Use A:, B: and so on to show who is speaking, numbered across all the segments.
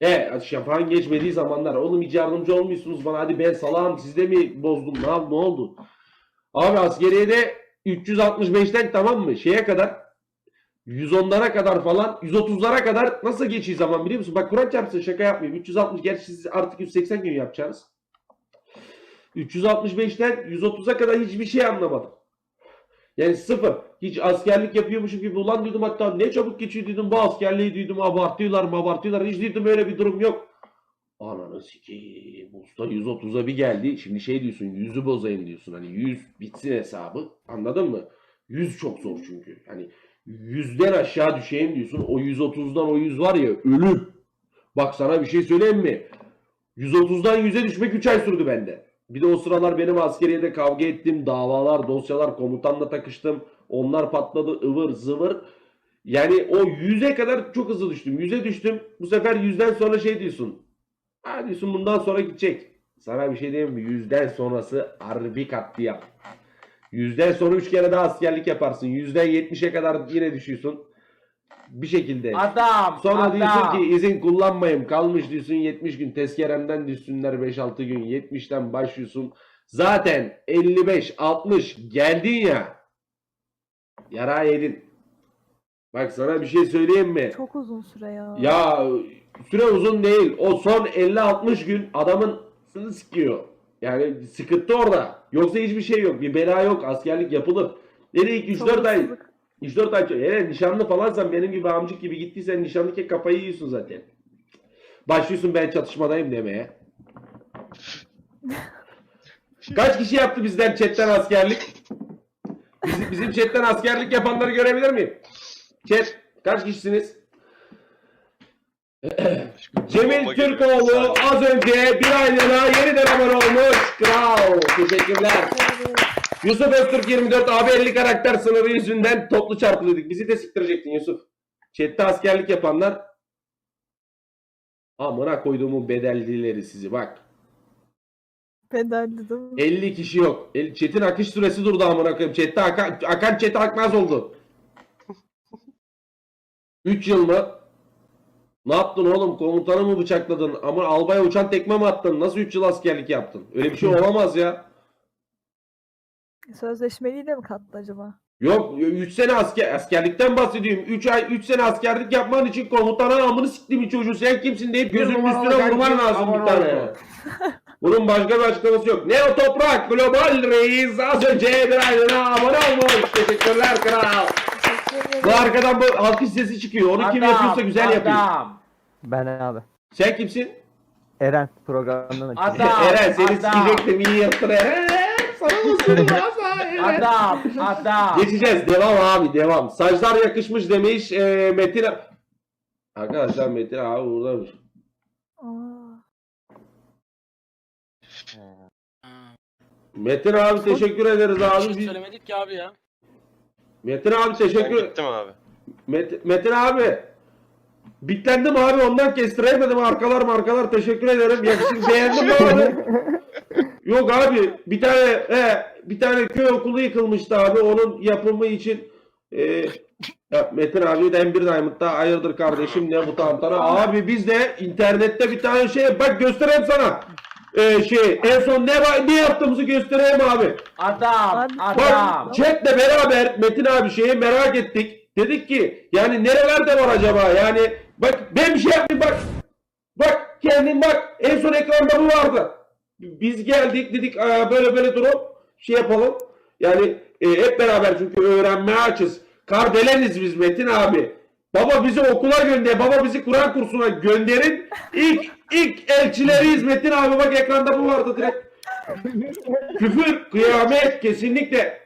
A: E şafağın geçmediği zamanlar. Oğlum hiç yardımcı olmuyorsunuz bana. Hadi ben salağım sizde mi bozdum? Ne, ne oldu? Abi askeriyede 365'ten tamam mı? Şeye kadar 110'lara kadar falan 130'lara kadar nasıl geçiyor zaman biliyor musun? Bak Kur'an çarpsın şaka yapmayayım. 360 gerçi siz artık 180 gün yapacaksınız. 365'ten 130'a kadar hiçbir şey anlamadım. Yani sıfır. Hiç askerlik yapıyormuşum gibi ulan dedim hatta ne çabuk geçiyor dedim bu askerliği dedim abartıyorlar mı abartıyorlar hiç dedim öyle bir durum yok. Ananı sikeyim usta 130'a bir geldi şimdi şey diyorsun yüzü bozayım diyorsun hani 100 bitsin hesabı anladın mı? 100 çok zor çünkü hani 100'den aşağı düşeyim diyorsun o 130'dan o 100 var ya ölüm. Bak sana bir şey söyleyeyim mi? 130'dan 100'e düşmek 3 ay sürdü bende. Bir de o sıralar benim askeriyede kavga ettim. Davalar, dosyalar, komutanla takıştım. Onlar patladı ıvır zıvır. Yani o 100'e kadar çok hızlı düştüm. 100'e düştüm. Bu sefer 100'den sonra şey diyorsun. Ha diyorsun bundan sonra gidecek. Sana bir şey diyeyim mi? 100'den sonrası harbi katliam. 100'den sonra 3 kere daha askerlik yaparsın. 100'den 70'e kadar yine düşüyorsun. Bir şekilde.
B: Adam.
A: Sonra
B: adam.
A: diyorsun ki izin kullanmayayım kalmış diyorsun 70 gün tezkeremden düşsünler 5-6 gün 70'ten başlıyorsun. Zaten 55-60 geldin ya yara yedin. Bak sana bir şey söyleyeyim mi?
C: Çok uzun süre ya.
A: Ya süre uzun değil. O son 50-60 gün adamın sını sikiyor. Yani sıkıntı orada. Yoksa hiçbir şey yok. Bir bela yok. Askerlik yapılır. Dedi ki 3-4 ay. 3-4 ay Hele nişanlı falansan benim gibi amcık gibi gittiysen nişanlıken kafayı yiyorsun zaten. Başlıyorsun ben çatışmadayım demeye. Kaç kişi yaptı bizden chatten askerlik? Bizim, bizim chatten askerlik yapanları görebilir miyim? Chat kaç kişisiniz? Cemil Türkoğlu az önce bir aylığına yeniden abone olmuş. Kral. Teşekkürler. Yusuf Öztürk 24 abi 50 karakter sınırı yüzünden toplu çarpılıyorduk. Bizi de siktirecektin Yusuf. Chat'te askerlik yapanlar amına koyduğumun bedellileri sizi bak.
C: Bedelli değil mi?
A: 50 kişi yok. El- Chat'in akış süresi durdu amına koyayım. Chat'te akan, akan chat'e akmaz oldu. 3 yıl mı? Ne yaptın oğlum? Komutanı mı bıçakladın? Ama albaya uçan tekme mi attın? Nasıl 3 yıl askerlik yaptın? Öyle bir şey olamaz ya.
C: Sözleşmeliyi de mi kattı acaba?
A: Yok 3 sene asker, askerlikten bahsediyorum. 3 ay 3 sene askerlik yapman için komutana amını siktiğim çocuğu sen kimsin deyip gözünün üstüne vurman
B: kim?
A: lazım bir tane. Bunun başka bir açıklaması yok. Neo Toprak Global Reis az önce bir aylığına abone olmuş. Teşekkürler kral.
C: Teşekkür
A: Bu arkadan bu alkış sesi çıkıyor. Onu kim
B: Adam,
A: yapıyorsa güzel yapıyor.
D: Ben abi.
A: Sen kimsin?
D: Eren programdan açıyor.
B: Adam.
A: Eren seni
B: adam.
A: sikecektim iyi yaptın Eren. Sana olsun.
B: Adam. Adam.
A: Geçeceğiz. Devam abi devam. Saçlar yakışmış demiş e, Metin. Arkadaşlar Metin abi buradaymış.
C: Aa,
A: Metin abi teşekkür ederiz abi.
E: şey
A: Biz-
E: söylemedik ki abi ya.
A: Metin abi
F: Ben
A: teşekkür.
F: gittim abi.
A: Met- Metin abi. Bitlendim abi ondan kestiremedim arkalar markalar teşekkür ederim. Yakışık beğendim abi? Yok abi bir tane he, bir tane köy okulu yıkılmıştı abi onun yapımı için e, ya Metin abi de bir Diamond'da hayırdır kardeşim ne bu tantana abi biz de internette bir tane şey bak göstereyim sana e, şey en son ne ne yaptığımızı göstereyim abi
B: Adam. Adam.
A: Bak chatle beraber Metin abi şeyi merak ettik. Dedik ki yani nerelerde var acaba? Yani bak ben bir şey yapmayayım bak. Bak kendin bak en son ekranda bu vardı. Biz geldik dedik "Aa, böyle böyle durum şey yapalım. Yani e, hep beraber çünkü öğrenmeye açız. Kardeleniz biz Metin abi. Baba bizi okula gönder. Baba bizi Kur'an kursuna gönderin. İlk ilk elçileriyiz Metin abi. Bak ekranda bu vardı direkt. Küfür, kıyamet kesinlikle.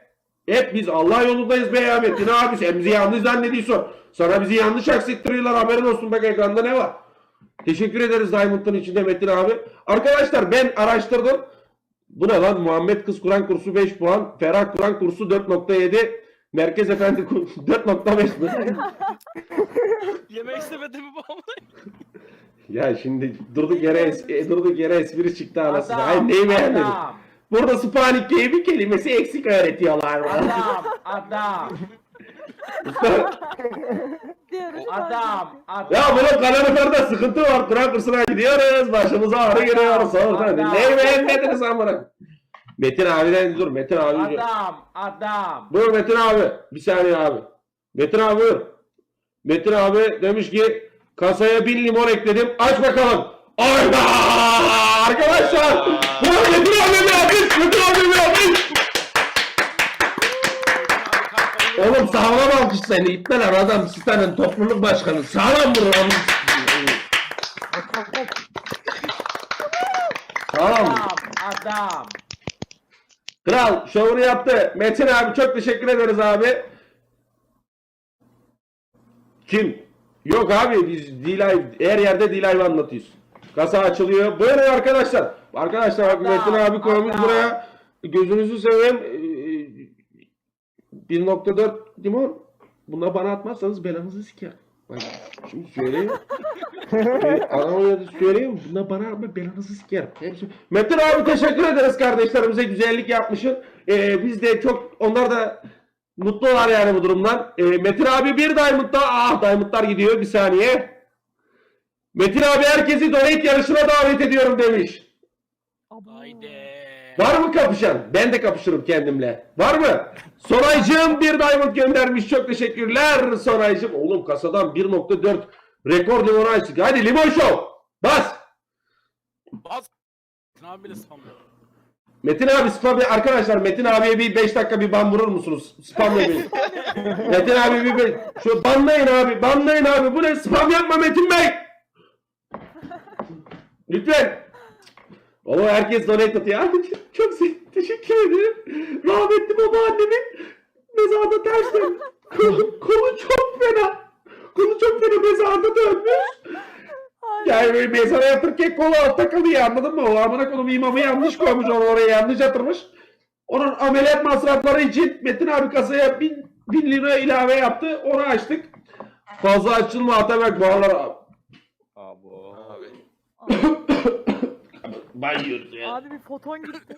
A: Hep biz Allah yolundayız be ya Metin abi. Sen bizi yanlış zannediyorsun. Sana bizi yanlış aksettiriyorlar haberin olsun bak ekranda ne var. Teşekkür ederiz Diamond'ın içinde Metin abi. Arkadaşlar ben araştırdım. Bu ne lan? Muhammed Kız Kur'an kursu 5 puan. Ferah Kur'an kursu 4.7. Merkez Efendi kur- 4.5 mi?
E: Yemek istemedi mi bu
A: ya şimdi durduk yere es- e, durduk yere espri çıktı anasını.
B: Adam.
A: Ay neyi beğenmedin?
B: Adam.
A: Burada Spanik diye bir kelimesi eksik öğretiyorlar bana.
B: Adam. Adam.
C: Yarışı
B: Adam. Adam.
A: Ya bunun kaloriferinde sıkıntı var. Kur'an kursuna gidiyoruz. Başımıza ağrı giriyor. Sonra neyi beğenmediniz amına? Metin abiden dur. Metin abi.
B: Adam. Adam.
A: Buyur Metin abi. Bir saniye abi. Metin abi buyur. Metin abi demiş ki kasaya bin limon ekledim. Aç bakalım. Ayda! Arkadaşlar! Buyur Metin abi bir. Metin abi bir alkış. Oğlum sağlam alkış seni. İpmeler adam sitenin topluluk başkanı. Sağlam vurur onu. Tamam.
B: Adam. Adam.
A: Kral şovunu yaptı. Metin abi çok teşekkür ederiz abi. Kim? Yok abi biz D-Live her yerde D-Live anlatıyoruz. Kasa açılıyor. Buyurun arkadaşlar. Arkadaşlar bak Metin abi koymuş buraya. Gözünüzü seveyim. Ee, 1.4 limon. Buna bana atmazsanız belanızı siker. Bak şimdi söyleyeyim. Ee, Adama ya da söyleyeyim. Buna bana ama belanızı siker. Hepsi... Metin abi teşekkür ederiz kardeşlerimize. Güzellik yapmışsın. Ee, biz de çok onlar da mutlular yani bu durumdan. Ee, Metin abi bir Diamond'da. Ah Diamond'lar gidiyor bir saniye. Metin abi herkesi donate yarışına davet ediyorum demiş.
E: Haydi.
A: Var mı kapışan? Ben de kapışırım kendimle. Var mı? Sonaycığım bir diamond göndermiş. Çok teşekkürler Sonaycığım. Oğlum kasadan 1.4 rekor limon açtık. Hadi limon show. Bas.
E: Bas. Ne abi bile spamlıyor.
A: Metin abi spam arkadaşlar Metin abiye bir 5 dakika bir ban vurur musunuz? Spam beni. Metin abi bir be- şu banlayın abi. Banlayın abi. Bu ne spam yapma Metin Bey. Lütfen. O herkes donate atıyor. Abi çok teşekkür ederim. Rahmetli babaannemin mezarda ters dönmüş. Kolu, kolu çok fena. Kolu çok fena mezarda dönmüş. Yani böyle mezara yatırırken kolu altta kalıyor anladın mı? O amına kolum imamı yanlış koymuş onu oraya yanlış yatırmış. Onun ameliyat masrafları için Metin abi kasaya bin, bin lira ilave yaptı. Onu açtık. Fazla açılma Atabek bağlar abi.
E: Abi.
A: Bayıyoruz ya.
C: Abi bir foton gitti.